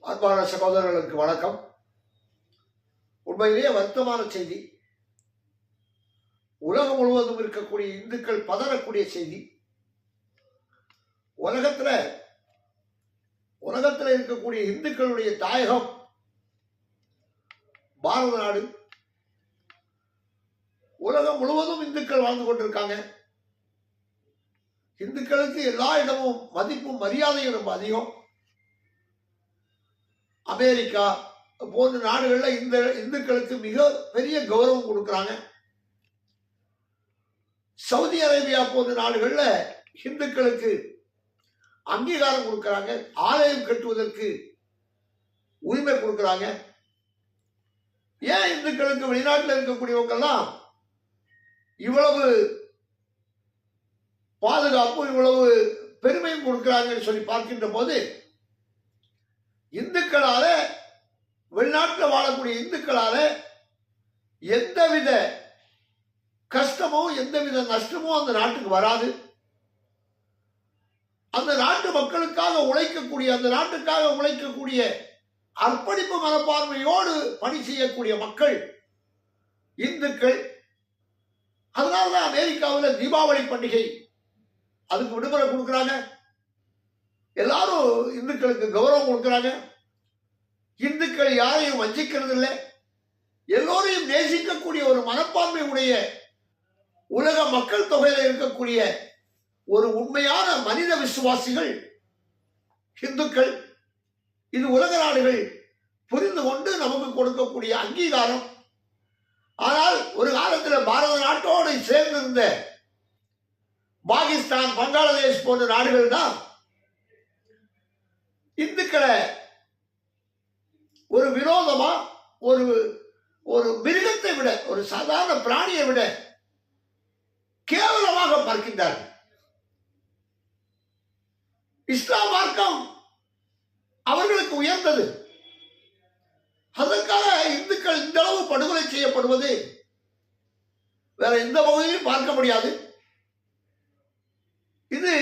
அன்பான சகோதரர்களுக்கு வணக்கம். உண்மையிலேயே வருத்தமான செய்தி. உலகம் முழுவதும் இருக்கக்கூடிய இந்துக்கள் பதறக்கூடிய செய்தி. உலகத்துல உலகத்துல இருக்கக்கூடிய இந்துக்களுடைய தாயகம் பாரத நாடு. உலகம் முழுவதும் இந்துக்கள் வாழ்ந்து கொண்டிருக்காங்க. இந்துக்களுக்கு எல்லா இடமும் மதிப்பும் மரியாதையும் ரொம்ப அதிகம். அமெரிக்கா போன்ற நாடுகளில் இந்த இந்துக்களுக்கு மிக பெரிய கௌரவம் கொடுக்குறாங்க. சவுதி அரேபியா போன்ற நாடுகளில் இந்துக்களுக்கு அங்கீகாரம் கொடுக்குறாங்க ஆலயம் கட்டுவதற்கு உரிமை கொடுக்குறாங்க. ஏன் இந்துக்களுக்கு வெளிநாட்டில் இருக்கக்கூடியவங்கெல்லாம் இவ்வளவு பாதுகாப்பு இவ்வளவு பெருமையும் கொடுக்குறாங்கன்னு சொல்லி பார்க்கின்ற போது இந்துக்களால வெளிநாட்டில் வாழக்கூடிய இந்துக்களால எந்தவித கஷ்டமோ எந்தவித நஷ்டமோ அந்த நாட்டுக்கு வராது. அந்த நாட்டு மக்களுக்காக உழைக்கக்கூடிய அந்த நாட்டுக்காக உழைக்கக்கூடிய அர்ப்பணிப்பு மனப்பான்மையோடு பணி செய்யக்கூடிய மக்கள் இந்துக்கள். அதனாலதான் அமெரிக்காவில் தீபாவளி பண்டிகை அதுக்கு விடுமுறை கொடுக்குறாங்க. எல்லாரும் இந்துக்களுக்கு கௌரவம் கொடுக்குறாங்க. இந்துக்கள் யாரையும் வஞ்சிக்கிறது இல்லை எல்லோரையும் நேசிக்கக்கூடிய ஒரு மனப்பான்மை உடைய உலக மக்கள் தொகையில் இருக்கக்கூடிய ஒரு உண்மையான மனித விசுவாசிகள் இந்துக்கள். இது உலக நாடுகள் புரிந்து கொண்டு நமக்கு கொடுக்கக்கூடிய அங்கீகாரம். ஆனால் ஒரு காலத்தில் பாரத நாட்டோடு சேர்ந்திருந்த பாகிஸ்தான் பங்களாதேஷ் போன்ற நாடுகள் தான் இந்துக்களை ஒரு விரோதமா ஒரு ஒரு மிருகத்தை விட ஒரு சாதாரண பிராணியை விட கேவலமாக பார்க்கின்றார்கள். இஸ்லாம் மார்க்கம் அவர்களுக்கு உயர்ந்தது. அதற்காக இந்துக்கள் இந்த அளவு படுகொலை செய்யப்படுவது வேற எந்த பகுதியிலும் பார்க்க முடியாது. இது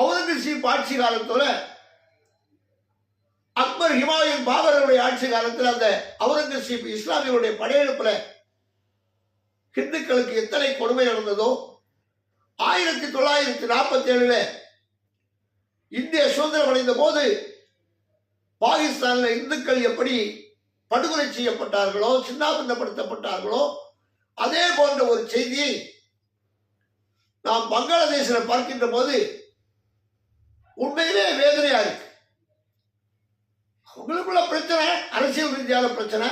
அவுரங்கசீப் ஆட்சி காலத்துல அக்பர் ஹிமாயூன் பாபருடைய ஆட்சி காலத்தில் அந்த அவுரங்கசீப் இஸ்லாமியருடைய படையெடுப்புல ஹிந்துக்களுக்கு எத்தனை கொடுமை நடந்ததோ ஆயிரத்தி தொள்ளாயிரத்தி நாற்பத்தி ஏழுல இந்திய சுதந்திரம் அடைந்த போது பாகிஸ்தானில் இந்துக்கள் எப்படி படுகொலை செய்யப்பட்டார்களோ சின்னாபந்தப்படுத்தப்பட்டார்களோ அதே போன்ற ஒரு செய்தியை நாம் பங்களாதேசில் பார்க்கின்ற போது உண்மையிலே வேதனையா இருக்கு அவங்களுக்குள்ள பிரச்சனை அரசியல் ரீதியான பிரச்சனை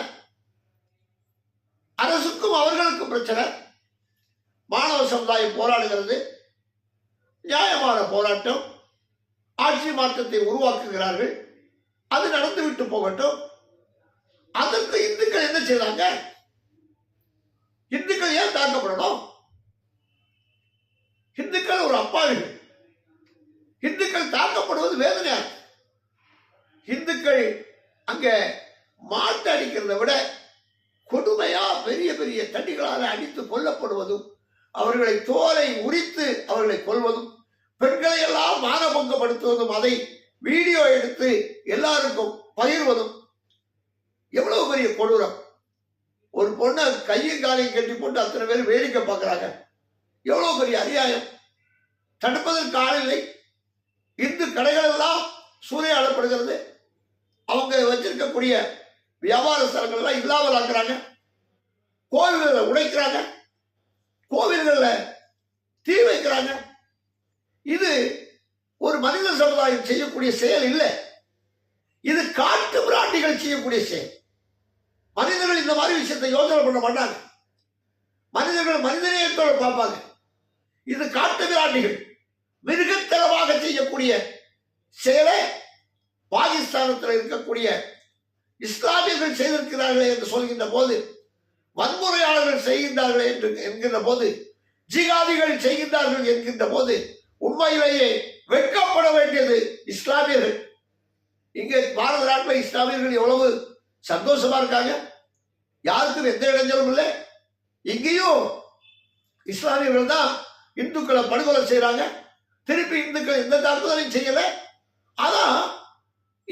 அரசுக்கும் அவர்களுக்கும் பிரச்சனை. மாணவ சமுதாயம் போராடுகிறது. நியாயமான போராட்டம். ஆட்சி மாற்றத்தை உருவாக்குகிறார்கள். அது நடந்துவிட்டு போகட்டும். அதற்கு இந்துக்கள் என்ன செய்தாங்க இந்துக்கள் ஏன் தாக்கப்படணும்? இந்துக்கள் ஒரு அப்பாவிகள் இந்துக்கள் தாக்கப்படுவது வேதனையா? இந்துக்கள் அங்கே மாட்டு அடிக்கிறதை விட கொடுமையா பெரிய பெரிய தடிகளால் அடித்து கொல்லப்படுவதும் அவர்களை தோலை உரித்து அவர்களை கொல்வதும் பெண்களை எல்லாம் மானபங்கப்படுத்துவதும் அதை வீடியோ எடுத்து எல்லாருக்கும் பகிர்வதும் எவ்வளவு பெரிய கொடூரம். ஒரு பொண்ணை கையும் காலையும் கட்டி போட்டு அத்தனை பேர் வேடிக்கை பார்க்கறாங்க. எவ்வளவு பெரிய அநியாயம். தடுப்பதற்கு ஆள் இல்லை. இந்து கடைகள் எல்லாம் சூறையாடப்படுகிறது. அவங்க வச்சிருக்கக்கூடிய வியாபார ஸ்தலங்கள்லாம் இல்லாமல் ஆக்குறாங்க கோவில்களை உடைக்கிறாங்க. கோவில்களில் தீ வைக்கிறாங்க. இது ஒரு மனித சமுதாயம் செய்யக்கூடிய செயல் இல்லை. இது காட்டு பிராண்டிகள் செய்யக்கூடிய செயல். மனிதர்கள் இந்த மாதிரி விஷயத்தை யோசனை பண்ண மாட்டாங்க. மனிதர்கள் மனிதநேயத்தோடு பார்ப்பாங்க. இது காட்டு பிராண்டிகள். மிருகத்தனமாக செய்யக்கூடிய செயலை பாகிஸ்தானத்தில் இருக்கக்கூடிய இஸ்லாமியர்கள் செய்திருக்கிறார்களே என்று சொல்கின்ற போது வன்முறையாளர்கள் செய்கின்றார்களே என்று என்கின்ற போது ஜிகாதிகள் செய்கின்றார்கள் என்கின்ற போது உண்மையிலேயே வெட்கப்பட வேண்டியது இஸ்லாமியர்கள். இங்கே பாரத நாட்டில் இஸ்லாமியர்கள் எவ்வளவு சந்தோஷமா இருக்காங்க? யாருக்கும் எந்த இடைஞ்சலும் இல்லை. இங்கேயும் இஸ்லாமியர்கள் தான் இந்துக்களை படுகொலை செய்கிறாங்க திருப்பி இந்துக்கள் எந்த தாக்குதலையும் செய்யலை. ஆனால்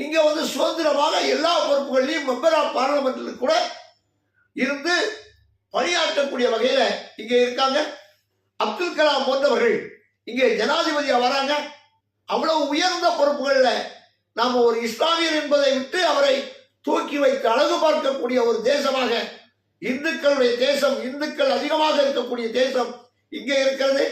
இங்கே வந்து சுதந்திரமாக எல்லா பொறுப்புகளையும் மெம்பர் ஆஃப் பார்லமெண்ட்டில் கூட இருந்து பணியாற்றக்கூடிய வகையில் இங்கே இருக்காங்க. அப்துல் கலாம் போன்றவர்கள் இங்கே ஜனாதிபதியாக வராங்க. அவ்வளவு உயர்ந்த பொறுப்புகளில் நாம் ஒரு இஸ்லாமியர் என்பதை விட்டு அவரை தூக்கி வைத்து அழகு பார்க்கக்கூடிய ஒரு தேசமாக இந்துக்களுடைய தேசம் இந்துக்கள் அதிகமாக இருக்கக்கூடிய தேசம் இங்கே இருக்கிறது.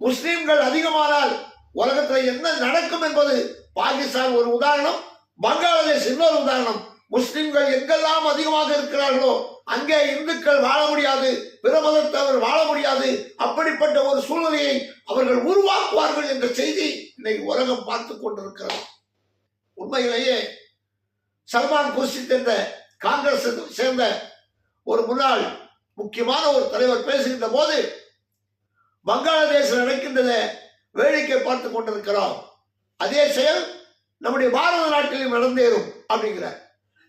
முஸ்லிம்கள் அதிகமானால் உலகத்தில் என்ன நடக்கும் என்பது பாகிஸ்தான் ஒரு உதாரணம். பங்களாதேஷ் இன்னொரு உதாரணம். முஸ்லிம்கள் எங்கெல்லாம் அதிகமாக இருக்கிறார்களோ அங்கே இந்துக்கள் வாழ முடியாது பிற மதத்தவர் வாழ முடியாது. அப்படிப்பட்ட ஒரு சூழ்நிலையை அவர்கள் உருவாக்குவார்கள் என்ற செய்தி இன்னைக்கு உலகம் பார்த்து கொண்டிருக்கிறது. உண்மையிலேயே சல்மான் குர்ஷித் என்ற காங்கிரஸ் சேர்ந்த ஒரு முன்னாள் முக்கியமான ஒரு தலைவர் பேசுகின்ற போது பங்களாதேஷில் நடக்கின்றத வேடிக்கை பார்த்து கொண்டிருக்கிறோம் அதே செயல் நம்முடைய பாரத நாட்டில் நடந்தேறும் அப்படிங்கிறார்.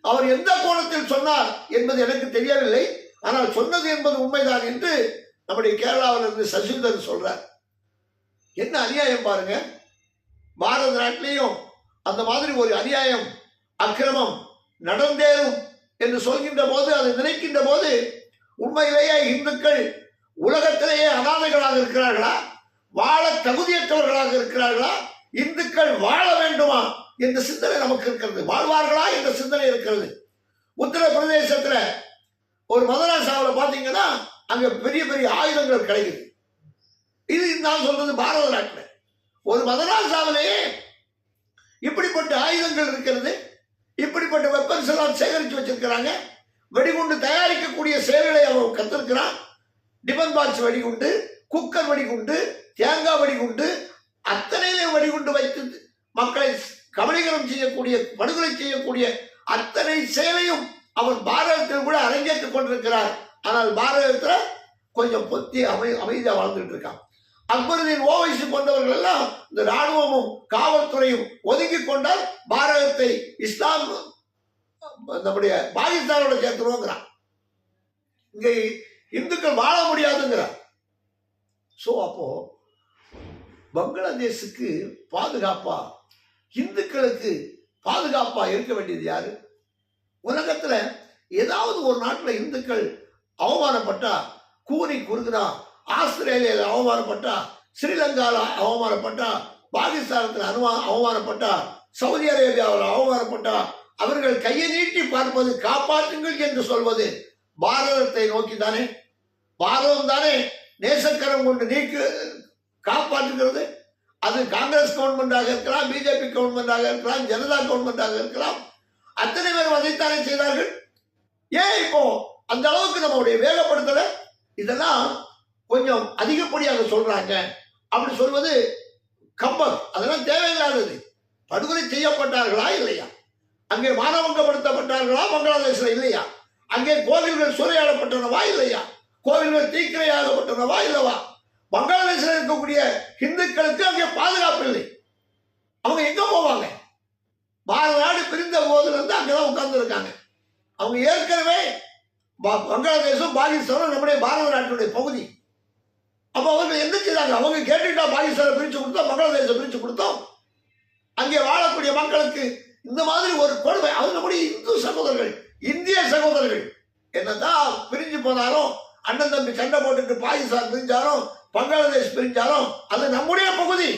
அவர் எந்த கோணத்தில் சொன்னார் என்பது எனக்கு தெரியவில்லை. ஆனால் சொன்னது என்பது உண்மைதான் என்று நம்முடைய கேரளாவில் இருந்து சொல்றார். என்ன அநியாயம் பாருங்க. பாரத நாட்டிலையும் அந்த மாதிரி ஒரு அநியாயம் அக்கிரமம் நடந்தேறும் என்று சொல்கின்ற போது அதை நினைக்கின்ற போது உண்மையிலேயே இந்துக்கள் உலகத்திலேயே அனாதைகளாக இருக்கிறார்களா? வாழ தகுதியற்றவர்களாக இருக்கிறார்களா? இந்துக்கள் வாழ வேண்டுமா? என்ற சிந்தனை நமக்கு இருக்கிறது. வாழ்வார்களா? என்ற சிந்தனை இருக்கிறது? உத்தரப்பிரதேசத்தில் ஒரு மதராசாவில் பார்த்தீங்கன்னா அங்கே பெரிய பெரிய ஆயுதங்கள் கிடைக்குது. இது நான் சொல்றது பாரத நாட்டில். ஒரு மதராசாவிலேயே இப்படிப்பட்ட ஆயுதங்கள் இருக்கிறது. இப்படிப்பட்ட வெப்பன்ஸ் எல்லாம் சேகரித்து வச்சிருக்கிறாங்க. வெடிகுண்டு தயாரிக்கக்கூடிய செயல்களை அவன் கத்திருக்கிறான் டிபன் பாக்ஸ் வெடிகுண்டு குக்கர் வெடிகுண்டு தேங்காய் வெடிகுண்டு அத்தனையிலே வெடிகுண்டு வைத்து மக்களை கபலீகரம் செய்யக்கூடிய படுகொலை செய்யக்கூடிய அத்தனை செயலையும் அவன் பாரதத்தில் கூட அரங்கேற்றுக் கொண்டிருக்கிறார். ஆனால் பாரதத்தில் கொஞ்சம் பொத்தி அமை அமைதியாக வாழ்ந்துட்டு இருக்கான். அக்பருதீன் ஓவைசி போன்றவர்கள் எல்லாம் இந்த ராணுவமும் காவல்துறையும் ஒதுங்கி கொண்டால் பாரதத்தை இஸ்லாம் நம்முடைய பாகிஸ்தானோட சேர்த்துருவோங்கிறான். இங்கே இந்துக்கள் வாழ முடியாதுங்கிறார் ஸோ அப்போ பங்களாதேஷுக்கு பாதுகாப்பா இந்துக்களுக்கு பாதுகாப்பா இருக்க வேண்டியது யாரு? உலகத்துல ஏதாவது ஒரு நாட்டில் இந்துக்கள் அவமானப்பட்டா கூனி குறுகுனா ஆஸ்திரேலியாவில் அவமானப்பட்டா ஸ்ரீலங்காவில் அவமானப்பட்டா பாகிஸ்தானத்தில் அனுமா அவமானப்பட்டா சவுதி அரேபியாவில் அவமானப்பட்டா அவர்கள் கையை நீட்டி பார்ப்பது காப்பாற்றுங்கள் என்று சொல்வது பாரதத்தை நோக்கி தானே பாரதம் தானே நேசக்கரம் கொண்டு நீக்கு காப்பாற்றுகிறது? அது காங்கிரஸ் கவர்மெண்டாக இருக்கலாம் பிஜேபி கவர்மெண்டாக இருக்கலாம் ஜனதா கவர்மெண்டாக இருக்கலாம். அத்தனை பேர் அதைத்தானே செய்தார்கள்? ஏன் இப்போ அந்த அளவுக்கு நம்மளுடைய வேகப்படுத்தல? இதெல்லாம் கொஞ்சம் அதிகப்படியாக சொல்றாங்க. அப்படி சொல்வது கம்பம் அதெல்லாம் தேவையில்லாதது. படுகொலை செய்யப்பட்டார்களா இல்லையா? அங்கே மானவங்கப்படுத்தப்பட்டார்களா பங்களாதேஷில் இல்லையா? அங்கே கோவில்கள் சூறையாடப்பட்டனவா இல்லையா? கோவில்கள் தீக்கிரையாகப்பட்டனவா இல்லவா? பங்களாதேஷில் இருக்கக்கூடிய இந்துக்களுக்கு அங்கே பாதுகாப்பு இல்லை. அவங்க எங்கே போவாங்க? பாரத நாடு பிரிந்த போதுலேருந்து இருந்து அங்கதான் உட்கார்ந்துருக்காங்க. அவங்க ஏற்கனவே ப- பங்களாதேஷும் பாகிஸ்தானும் நம்முடைய பாரத நாட்டினுடைய பகுதி. அப்போ அவங்க என்ன செய்தாங்க? அவங்க கேட்டுட்டா பாகிஸ்தானை பிரித்து கொடுத்தோம் பங்களாதேஷை பிரித்து கொடுத்தோம். அங்கே வாழக்கூடிய மக்களுக்கு இந்த மாதிரி ஒரு கொடுமை. அவங்க நம்முடைய இந்து சகோதரர்கள் இந்திய சகோதரர்கள் என்னதான் பிரிஞ்சு போனாலும் அண்ணன் தம்பி சண்டை போட்டுட்டு பாகிஸ்தான் பிரிஞ்சாலும் பங்களாதேஷ் பிரிஞ்சாலும் அது நம்முடைய பகுதி.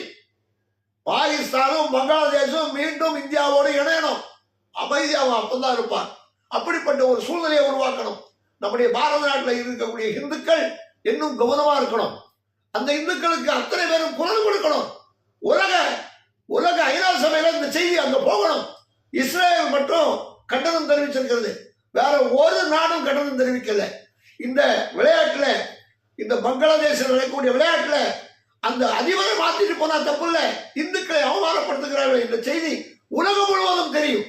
பாகிஸ்தானும் பங்களாதேஷும் மீண்டும் இந்தியாவோடு இணையணும். அமைதியாக அப்பதான் இருப்பான் அப்படிப்பட்ட ஒரு சூழ்நிலையை உருவாக்கணும். நம்முடைய பாரத நாட்டில் இருக்கக்கூடிய இந்துக்கள் இன்னும் கவனமா இருக்கணும். அந்த இந்துக்களுக்கு அத்தனை பேரும் குரல் கொடுக்கணும். உலக உலக ஐநா சபையில இந்த செய்தி அங்க போகணும். இஸ்ரேல் மட்டும் கண்டனம் தெரிவிச்சிருக்கிறது. வேற ஒரு நாடும் கண்டனம் தெரிவிக்கல. இந்த விளையாட்டுல இந்த பங்களாதேஷில் நடக்கக்கூடிய விளையாட்டுல அந்த அதிபரை மாத்திட்டு போனா தப்பு இல்ல இந்துக்களை அவமானப்படுத்துகிறார்கள் என்ற செய்தி உலகம் முழுவதும் தெரியும்.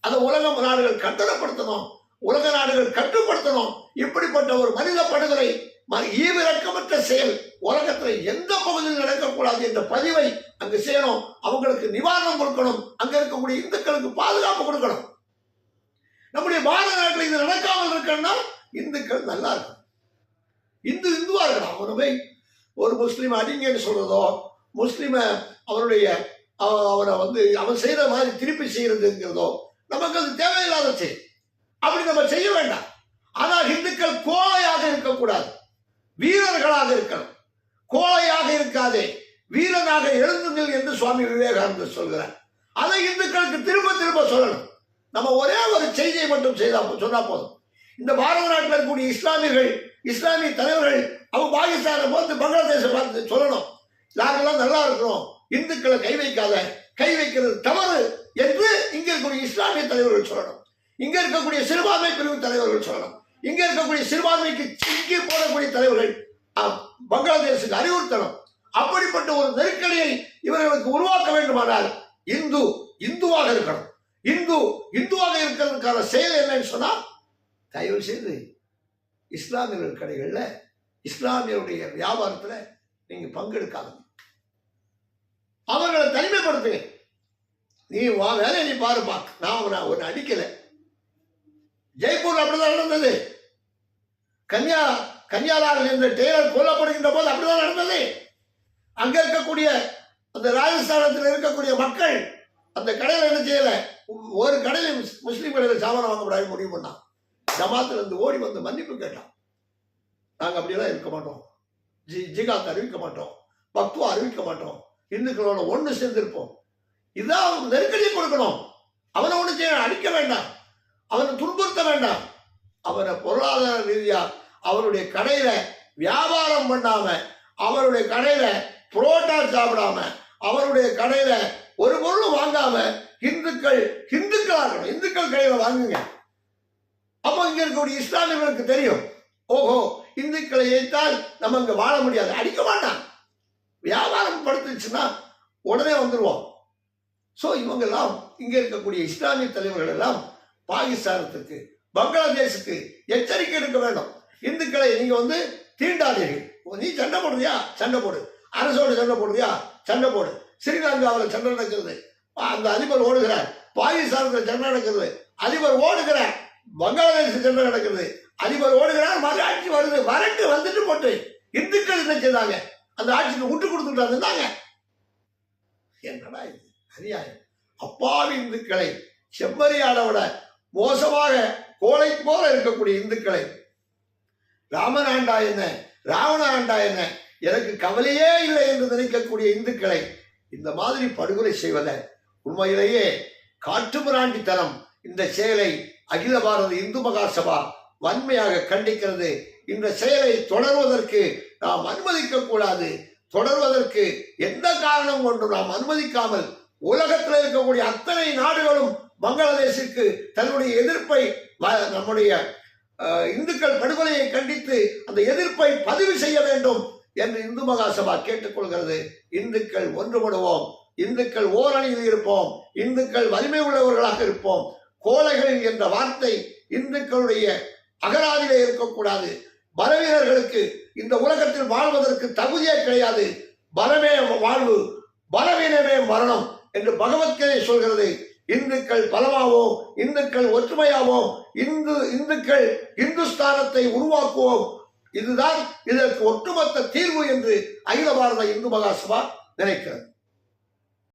அதை உலகம் நாடுகள் கட்டணப்படுத்தணும் உலக நாடுகள் கட்டுப்படுத்தணும். இப்படிப்பட்ட ஒரு மனித படுகொலை ம- ஈவிரக்கமற்ற செயல் உலகத்துல எந்த பகுதியில் நடக்கக்கூடாது என்ற பதிவை அங்கு செய்யணும். அவங்களுக்கு நிவாரணம் கொடுக்கணும். அங்க இருக்கக்கூடிய இந்துக்களுக்கு பாதுகாப்பு கொடுக்கணும். நம்முடைய பாரத நாட்டில் இது நடக்காமல் இருக்கணும்னா இந்துக்கள் நல்லா இருக்கும் இந்து இந்துவா இருக்கலாம் ஒரு போய் ஒரு முஸ்லீம் அடிங்கன்னு சொல்றதோ முஸ்லீமை அவருடைய அவ- அவனை வந்து அவன் செய்யற மாதிரி திருப்பி செய்யறதுங்கிறதோ நமக்கு அது தேவையில்லாத செயல் அப்படி நம்ம செய்ய வேண்டாம். ஆனால் இந்துக்கள் கோழையாக இருக்கக்கூடாது. வீரர்களாக இருக்கணும். கோழையாக இருக்காதே. வீரனாக எழுந்துங்கள் என்று சுவாமி விவேகானந்தர் சொல்கிறார். அதை இந்துக்களுக்கு திரும்ப திரும்ப சொல்லணும். நம்ம ஒரே ஒரு செய்தியை மட்டும் செய்தா சொன்னா போதும். இந்த பாரத நாட்டில் இருக்கக்கூடிய இஸ்லாமியர்கள் இஸ்லாமிய தலைவர்கள் அவங்க பாகிஸ்தானை பார்த்து பங்களாதேஷை பார்த்து சொல்லணும். நாங்கெல்லாம் நல்லா இருக்கிறோம். இந்துக்களை கை வைக்காத கை வைக்கிறது தவறு என்று இங்க இருக்கக்கூடிய இஸ்லாமிய தலைவர்கள் சொல்லணும். இங்க இருக்கக்கூடிய சிறுபான்மை பிரிவு தலைவர்கள் சொல்லணும். இங்க இருக்கக்கூடிய சிறுபான்மைக்கு சிங்கி போடக்கூடிய தலைவர்கள் பங்களாதேஷுக்கு அறிவுறுத்தணும். அப்படிப்பட்ட ஒரு நெருக்கடியை இவர்களுக்கு உருவாக்க வேண்டுமானால் இந்து இந்துவாக இருக்கணும். இந்து இந்துவாக இருக்கிறதுக்கான செயல் என்னன்னு சொன்னா தயவு செய்து இஸ்லாமியர்கள் கடைகளில் இஸ்லாமியருடைய வியாபாரத்தில் நீங்கள் பங்கெடுக்காதீங்க. அவர்களை தனிமைப்படுத்துங்க. நீ வா வேலை நீ பாருப்பா நான் அவனை ஒன்று அடிக்கலை. ஜெய்ப்பூர் அப்படிதான் நடந்தது. கன்யா கன்யாலாவில் இந்த டெய்லர் கொல்லப்படுகின்ற போது அப்படிதான் நடந்தது. அங்க இருக்கக்கூடிய அந்த ராஜஸ்தானத்தில் இருக்கக்கூடிய மக்கள் அந்த கடையில் என்ன செய்யல? ஒரு கடையில் முஸ்- முஸ்லீம் கடையில் சாமான் வாங்க முடிவு பண்ணான் ஜமாத்திலிருந்து ஓடி வந்து மன்னிப்பு கேட்டான். நாங்கள் அப்படியெல்லாம் இருக்க மாட்டோம். ஜி ஜிகாத் அறிவிக்க மாட்டோம். பக்துவா அறிவிக்க மாட்டோம். இந்துக்களோட ஒன்று சேர்ந்திருப்போம். இதான் அவனுக்கு நெருக்கடியை கொடுக்கணும். அவனை ஒன்று செய்ய அடிக்க வேண்டாம். அவனை துன்புறுத்த வேண்டாம். அவனை பொருளாதார ரீதியா அவருடைய கடையில வியாபாரம் பண்ணாம அவருடைய கடையில புரோட்டா சாப்பிடாம அவருடைய கடையில ஒரு பொருளும் வாங்காம இந்துக்கள் இந்துக்களா இருக்கணும் இந்துக்கள் கடையில வாங்குங்க. அப்போ இங்கே இருக்கக்கூடிய இஸ்லாமியர்களுக்கு தெரியும். ஓஹோ இந்துக்களை ஏற்றால் நம்ம இங்கே வாழ முடியாது. அடிக்க மாட்டான். வியாபாரம் படுத்துச்சுன்னா உடனே வந்துடுவோம் ஸோ இவங்கெல்லாம் இங்கே இருக்கக்கூடிய இஸ்லாமிய தலைவர்கள் எல்லாம் பாகிஸ்தானத்துக்கு பங்களாதேஷுக்கு எச்சரிக்கை எடுக்க வேண்டும். இந்துக்களை நீங்கள் வந்து தீண்டாதீர்கள். நீ சண்டை போடுறியா? சண்டை போடு. அரசோடு சண்டை போடுறியா? சண்டை போடு. ஸ்ரீலங்காவில் சண்டை நடக்கிறது. அந்த அதிபர் ஓடுகிறார். பாகிஸ்தானத்தில் சண்டை நடக்கிறது. அதிபர் ஓடுகிறார். வங்காளதேச சண்டை நடக்கிறது? அதிபர் ஓடுகிறார் மறு ஆட்சி வருது. வரட்டு வந்துட்டு போட்டு இந்துக்கள் என்ன செய்தாங்க? அந்த ஆட்சிக்கு விட்டு கொடுத்துட்டு இருந்தாங்க என்னடா இது? அநியாயம். அப்பாவி இந்துக்களை செம்மறியாட விட மோசமாக கோலை போல இருக்கக்கூடிய இந்துக்களை. ராமன் ஆண்டா என்ன? ராவண ஆண்டா என்ன? எனக்கு கவலையே இல்லை என்று நினைக்கக்கூடிய இந்துக்களை இந்த மாதிரி படுகொலை செய்வத உண்மையிலேயே காட்டுமிராண்டித்தனம் இந்த செயலை அகில பாரத இந்து மகாசபா வன்மையாக கண்டிக்கிறது. இந்த செயலை தொடர்வதற்கு நாம் அனுமதிக்க கூடாது. தொடர்வதற்கு எந்த காரணம் கொண்டு நாம் அனுமதிக்காமல் உலகத்தில் இருக்கக்கூடிய அத்தனை நாடுகளும் பங்களாதேஷிற்கு தன்னுடைய எதிர்ப்பை வ- நம்முடைய இந்துக்கள் படுகொலையை கண்டித்து அந்த எதிர்ப்பை பதிவு செய்ய வேண்டும் என்று இந்து மகாசபா கேட்டுக்கொள்கிறது. இந்துக்கள் ஒன்றுபடுவோம். இந்துக்கள் ஓரணியில் இருப்போம். இந்துக்கள் வலிமை உள்ளவர்களாக இருப்போம். கோலைகள் என்ற வார்த்தை இந்துக்களுடைய அகராதியிலே இருக்கக்கூடாது. பலவீனர்களுக்கு இந்த உலகத்தில் வாழ்வதற்கு தகுதியே கிடையாது. பலமே வாழ்வு பலவீனமே மரணம் என்று பகவத்கீதை சொல்கிறது. இந்துக்கள் பலமாவோம் இந்துக்கள் ஒற்றுமையாவோம் இந்து இந்துக்கள் இந்துஸ்தானத்தை உருவாக்குவோம். இதுதான் இதற்கு ஒட்டுமொத்த தீர்வு என்று அகில பாரத இந்து மகாசபா நினைக்கிறது.